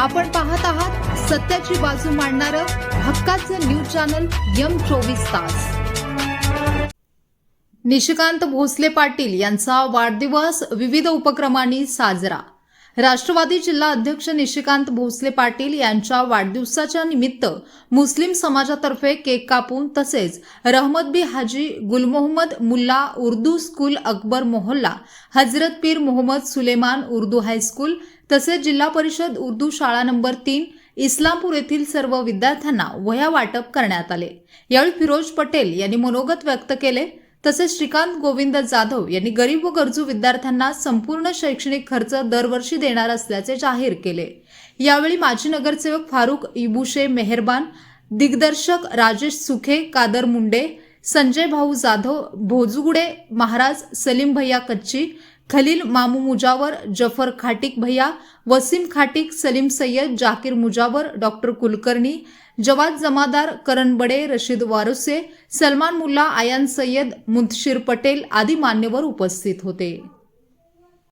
आपण पाहत आहात सत्याची बाजू मांडणारं हक्काचं न्यूज चॅनल यम चोवीस तास. निशिकांत भोसले पाटील यांचा वाढदिवस विविध उपक्रमांनी साजरा. राष्ट्रवादी जिल्हा अध्यक्ष निशिकांत भोसले पाटील यांच्या वाढदिवसाच्या निमित्त मुस्लिम समाजातर्फे केक कापून तसेच Rahmat Bi Haji Gulmohammad Mulla Urdu school Akbar Mohalla Hazrat Pir Mohammad Suleman Urdu high school तसेच जिल्हा परिषद उर्दू शाळा नंबर तीन इस्लामपूर येथील सर्व विद्यार्थ्यांना वह्या वाटप करण्यात आले. यावेळी फिरोज पटेल यांनी मनोगत व्यक्त केले. तसेच श्रीकांत गोविंद जाधव यांनी गरीब व गरजू विद्यार्थ्यांना संपूर्ण शैक्षणिक खर्च दरवर्षी देणार असल्याचे जाहीर केले. यावेळी माजी नगरसेवक फारुख इबुशे मेहरबान दिग्दर्शक राजेश सुखे कादर मुंडे संजय भाऊ जाधव भोजुगुडे महाराज सलीम भैया कच्ची खलील मामू मुजावर जफर खाटिक भैया वसीम खाटिक सलीम सय्यद जाकीर मुजावर डॉक्टर कुलकर्णी जवाद जमादार करण बडे रशीद वारुसे सलमान मुल्ला आयान सय्यद मुंतशीर पटेल आदी मान्यवर उपस्थित होते.